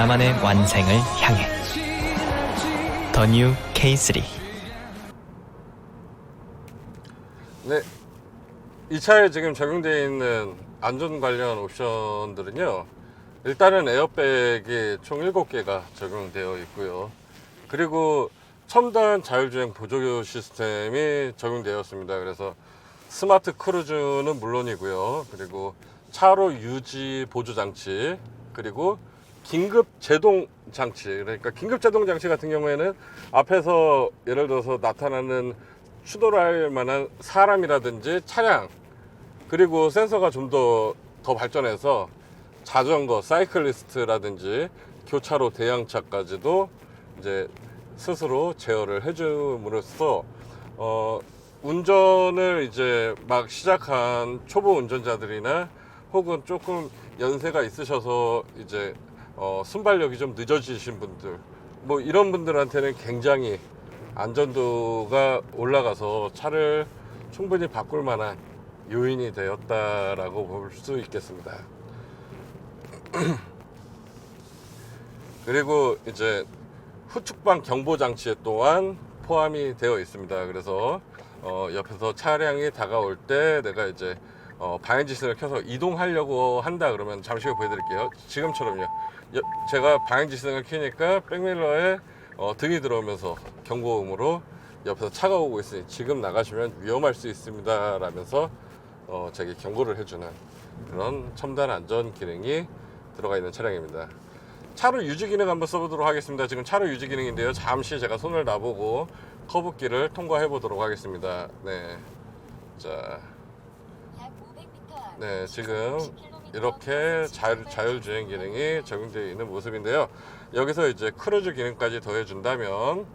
나만의 완생을 향해 더 뉴 K3 네. 이 차에 지금 적용되어 있는 안전 관련 옵션들은요. 일단은 에어백이 총 7개가 적용되어 있고요. 그리고 첨단 자율주행 보조 시스템이 적용되었습니다. 그래서 스마트 크루즈는 물론이고요. 그리고 차로 유지 보조 장치, 그리고 긴급 제동 장치. 그러니까 긴급 제동 장치 같은 경우에는 앞에서 예를 들어서 나타나는 추돌 할 만한 사람이라든지 차량, 그리고 센서가 좀 더더 발전해서 자전거, 사이클리스트라든지 교차로 대형차까지도 이제 스스로 제어를 해줌으로써 어, 운전을 이제 막 시작한 초보 운전자들이나 혹은 조금 연세가 있으셔서 이제 어, 순발력이 좀 늦어지신 분들 뭐 이런 분들한테는 굉장히 안전도가 올라가서 차를 충분히 바꿀 만한 요인이 되었다라고 볼 수 있겠습니다. 그리고 이제 후측방 경보 장치에 또한 포함이 되어 있습니다. 그래서 어, 옆에서 차량이 다가올 때 내가 이제 어, 신을 켜서 이동하려고 한다 그러면 잠시 후 보여드릴게요. 지금처럼요. 여- 제가 방해지 신을 켜니까 백밀러에 어, 등이 들어오면서 경고음으로 옆에서 차가 오고 있으니 지금 나가시면 위험할 수 있습니다. 라면서 어, 제게 경고를 해주는 그런 첨단 안전 기능이 들어가 있는 차량입니다. 차로 유지 기능 한번 써보도록 하겠습니다. 지금 차로 유지 기능인데요. 잠시 제가 손을 놔보고 커브길을 통과해 보도록 하겠습니다. 네. 자, 네, 지금 이렇게 자율, 자율주행 기능이 적용되어 있는 모습인데요. 여기서 이제 크루즈 기능까지 더해준다면,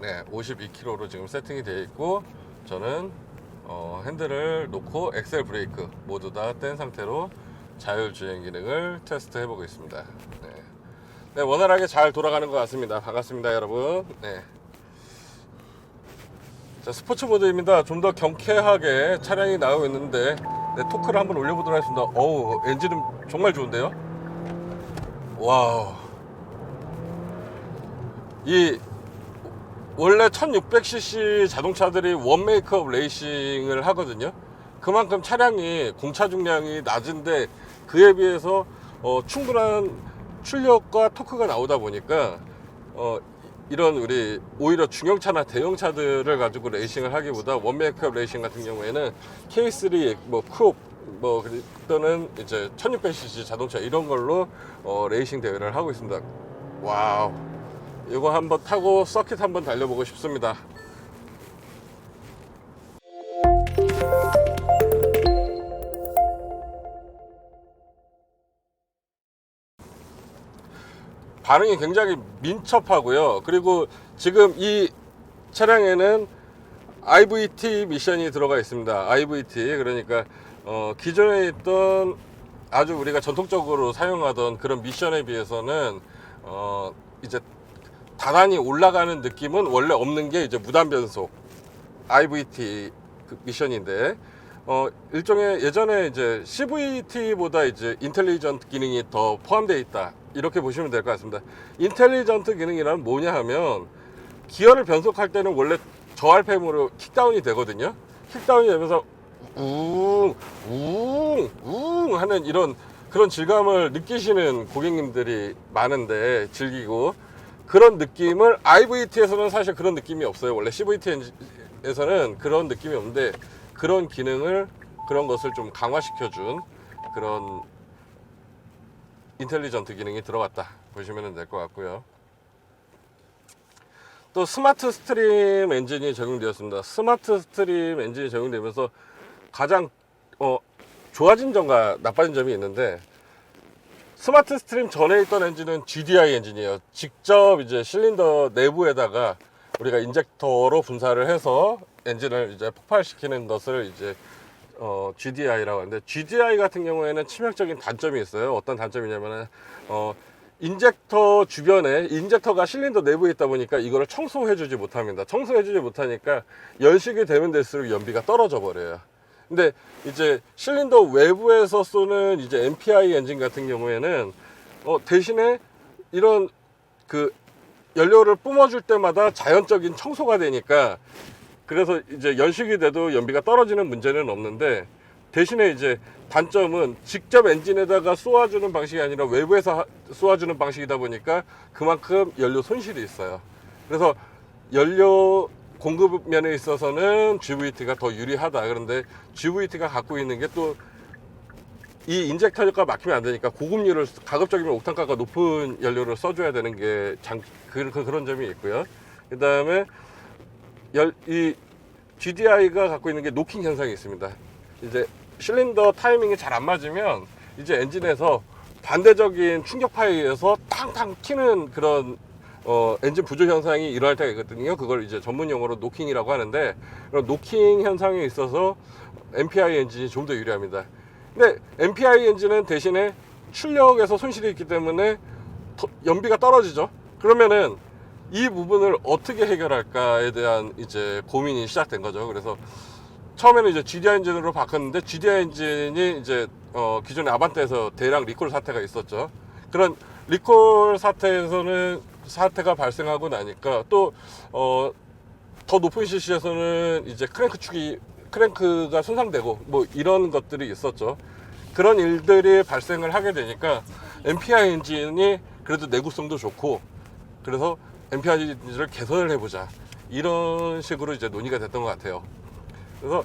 네, 52km로 지금 세팅이 되어 있고, 저는 어, 핸들을 놓고 엑셀 브레이크 모두 다 뗀 상태로 자율주행 기능을 테스트 해보고 있습니다. 네. 네, 원활하게 잘 돌아가는 것 같습니다. 반갑습니다, 여러분. 네. 자, 스포츠 모드입니다. 좀 더 경쾌하게 차량이 나오고 있는데, 네, 토크를 한번 올려보도록 하겠습니다. 어우, 엔진은 정말 좋은데요? 와우. 이, 원래 1600cc 자동차들이 원 메이크업 레이싱을 하거든요. 그만큼 차량이 공차 중량이 낮은데 그에 비해서 어, 충분한 출력과 토크가 나오다 보니까 어, 이런 우리 오히려 중형차나 대형차들을 가지고 레이싱을 하기보다 원 메이크업 레이싱 같은 경우에는 K3 뭐 크롭 뭐 또는 이제 1600cc 자동차 이런 걸로 어, 레이싱 대회를 하고 있습니다. 와우. 이거 한번 타고 서킷 한번 달려보고 싶습니다. 반응이 굉장히 민첩하고요. 그리고 지금 이 차량에는 IVT 미션이 들어가 있습니다. IVT 그러니까 어, 기존에 있던 아주 우리가 전통적으로 사용하던 그런 미션에 비해서는 어, 이제 다단히 올라가는 느낌은 원래 없는 게 이제 무단 변속 IVT 그 미션인데 어 일종의 예전에 이제 CVT보다 이제 인텔리전트 기능이 더 포함되어 있다 이렇게 보시면 될 것 같습니다. 인텔리전트 기능이란 뭐냐 하면 기어를 변속할 때는 원래 저 RPM으로 킥다운이 되거든요. 킥다운이 되면서 웅, 웅, 웅 하는 이런 그런 질감을 느끼시는 고객님들이 많은데 즐기고 그런 느낌을 IVT에서는 사실 그런 느낌이 없어요. 원래 CVT에서는 그런 느낌이 없는데 그런 기능을 그런 것을 좀 강화시켜준 그런 인텔리전트 기능이 들어갔다 보시면 될 것 같고요. 또 스마트 스트림 엔진이 적용되었습니다. 스마트 스트림 엔진이 적용되면서 가장 어, 좋아진 점과 나빠진 점이 있는데 스마트 스트림 전에 있던 엔진은 GDI 엔진이에요. 직접 이제 실린더 내부에다가 우리가 인젝터로 분사를 해서 엔진을 이제 폭발시키는 것을 이제 어, GDI라고 하는데 GDI 같은 경우에는 치명적인 단점이 있어요. 어떤 단점이냐면은 어, 인젝터 주변에 인젝터가 실린더 내부에 있다 보니까 이거를 청소해주지 못합니다. 청소해주지 못하니까 연식이 되면 될수록 연비가 떨어져 버려요. 근데 이제 실린더 외부에서 쏘는 이제 MPI 엔진 같은 경우에는 어, 대신에 이런 그 연료를 뿜어줄 때마다 자연적인 청소가 되니까 그래서 이제 연식이 돼도 연비가 떨어지는 문제는 없는데 대신에 이제 단점은 직접 엔진에다가 쏘아주는 방식이 아니라 외부에서 하- 쏘아주는 방식이다 보니까 그만큼 연료 손실이 있어요. 그래서 연료 공급 면에 있어서는 GVT가 더 유리하다. 그런데 GVT가 갖고 있는 게 또 이 인젝터가 막히면 안 되니까 고급류를 가급적이면 옥탄가가 높은 연료를 써줘야 되는 게 장, 그, 그, 그런 점이 있고요. 그 다음에 열, 이 GDI가 갖고 있는 게 노킹 현상이 있습니다. 이제 실린더 타이밍이 잘 안 맞으면 이제 엔진에서 반대적인 충격파에 의해서 탕탕 튀는 그런 어, 엔진 부조 현상이 일어날 때가 있거든요. 그걸 이제 전문 용어로 노킹이라고 하는데 그런 노킹 현상이 있어서 MPI 엔진이 좀 더 유리합니다. 근데 MPI 엔진은 대신에 출력에서 손실이 있기 때문에 더- 연비가 떨어지죠. 그러면은 이 부분을 어떻게 해결할까에 대한 이제 고민이 시작된 거죠. 그래서 처음에는 이제 GDI 엔진으로 바꿨는데 GDI 엔진이 이제 어 기존의 아반떼에서 대량 리콜 사태가 있었죠. 그런 리콜 사태에서는 사태가 발생하고 나니까 또어더 높은 CC에서는 이제 크랭크 축이 크랭크가 손상되고 뭐 이런 것들이 있었죠. 그런 일들이 발생을 하게 되니까 MPI 엔진이 그래도 내구성도 좋고 그래서 엔진을 개선을 해보자 이런 식으로 이제 논의가 됐던 것 같아요. 그래서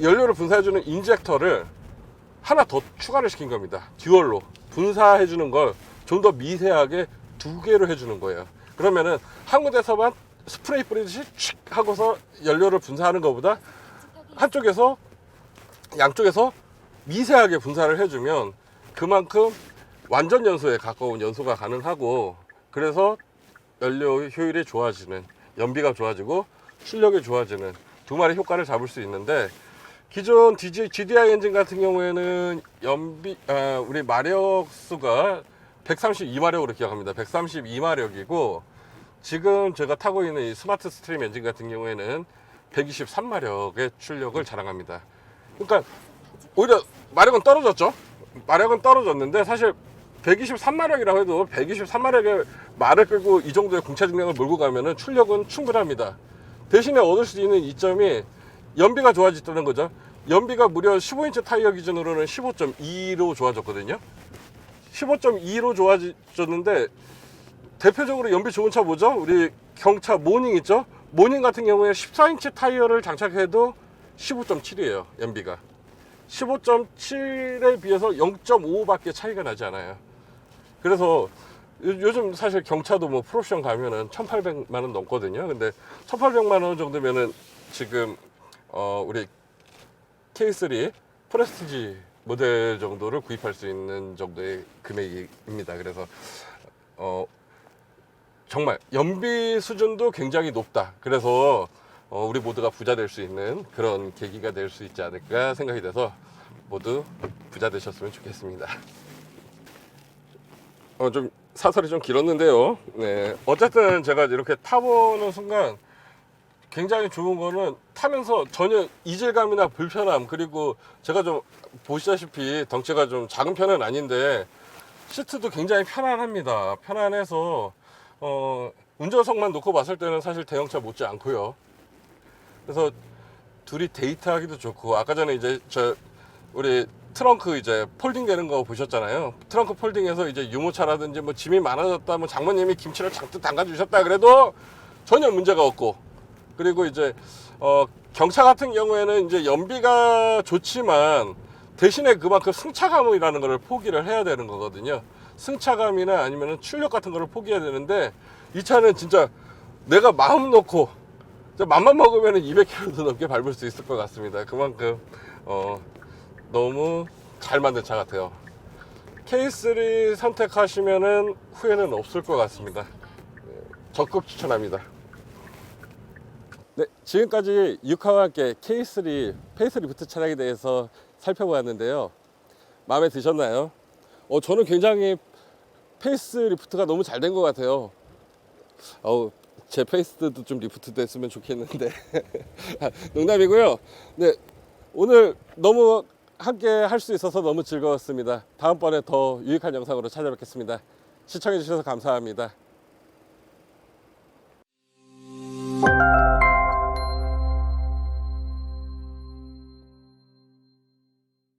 연료를 분사해주는 인젝터를 하나 더 추가를 시킨 겁니다. 듀얼로 분사해주는 걸 좀 더 미세하게 두 개로 해주는 거예요. 그러면은 한 군데서만 스프레이 뿌리듯이 칙 하고서 연료를 분사하는 것보다 한쪽에서 양쪽에서 미세하게 분사를 해주면 그만큼 완전 연소에 가까운 연소가 가능하고 그래서 연료 효율이 좋아지는 연비가 좋아지고 출력이 좋아지는 두 마리 효과를 잡을 수 있는데 기존 DG, GDI 엔진 같은 경우에는 연비 아, 우리 마력 수가 132마력으로 기억합니다. 132마력이고 지금 제가 타고 있는 이 스마트 스트림 엔진 같은 경우에는 123마력의 출력을 자랑합니다. 그러니까 오히려 마력은 떨어졌죠. 마력은 떨어졌는데 사실 123마력이라고 해도 123마력의 말을 끌고 이 정도의 공차 중량을 몰고 가면은 출력은 충분합니다. 대신에 얻을 수 있는 이점이 연비가 좋아졌다는 거죠. 연비가 무려 15인치 타이어 기준으로는 15.2로 좋아졌거든요. 15.2로 좋아졌는데 대표적으로 연비 좋은 차 뭐죠? 우리 경차 모닝 있죠? 모닝 같은 경우에 14인치 타이어를 장착해도 15.7이에요. 연비가. 15.7에 비해서 0.5밖에 차이가 나지 않아요. 그래서 요- 요즘 사실 경차도 뭐 프로션 가면은 1,800만 원 넘거든요. 근데 1,800만 원 정도면은 지금 어 우리 K3 프레스티지 모델 정도를 구입할 수 있는 정도의 금액입니다. 그래서 어 정말 연비 수준도 굉장히 높다. 그래서 어, 우리 모두가 부자 될 수 있는 그런 계기가 될 수 있지 않을까 생각이 돼서 모두 부자 되셨으면 좋겠습니다. 어, 좀 사설이 좀 길었는데요. 네. 어쨌든 제가 이렇게 타보는 순간 굉장히 좋은 거는 타면서 전혀 이질감이나 불편함 그리고 제가 좀 보시다시피 덩치가 좀 작은 편은 아닌데 시트도 굉장히 편안합니다. 편안해서 어, 운전석만 놓고 봤을 때는 사실 대형차 못지 않고요. 그래서 둘이 데이트하기도 좋고 아까 전에 이제 저 우리 트렁크 이제 폴딩 되는 거 보셨잖아요. 트렁크 폴딩해서 이제 유모차라든지 뭐 짐이 많아졌다, 뭐 장모님이 김치를 잔뜩 담가 주셨다 그래도 전혀 문제가 없고 그리고 이제 어 경차 같은 경우에는 이제 연비가 좋지만 대신에 그만큼 승차감이라는 것을 포기를 해야 되는 거거든요. 승차감이나 아니면 출력 같은 거를 포기해야 되는데 이 차는 진짜 내가 마음 놓고 맘만 먹으면 200km도 넘게 밟을 수 있을 것 같습니다. 그만큼 어, 너무 잘 만든 차 같아요. K3 선택하시면은 후회는 없을 것 같습니다. 네, 적극 추천합니다. 네, 지금까지 유카와 함께 K3 페이스리프트 차량에 대해서 살펴보았는데요. 마음에 드셨나요? 어, 저는 굉장히 페이스리프트가 너무 잘 된 것 같아요. 어우, 제 페이스도 좀 리프트 됐으면 좋겠는데. 농담이고요. 네, 오늘 너무 함께 할 수 있어서 너무 즐거웠습니다. 다음번에 더 유익한 영상으로 찾아뵙겠습니다. 시청해 주셔서 감사합니다.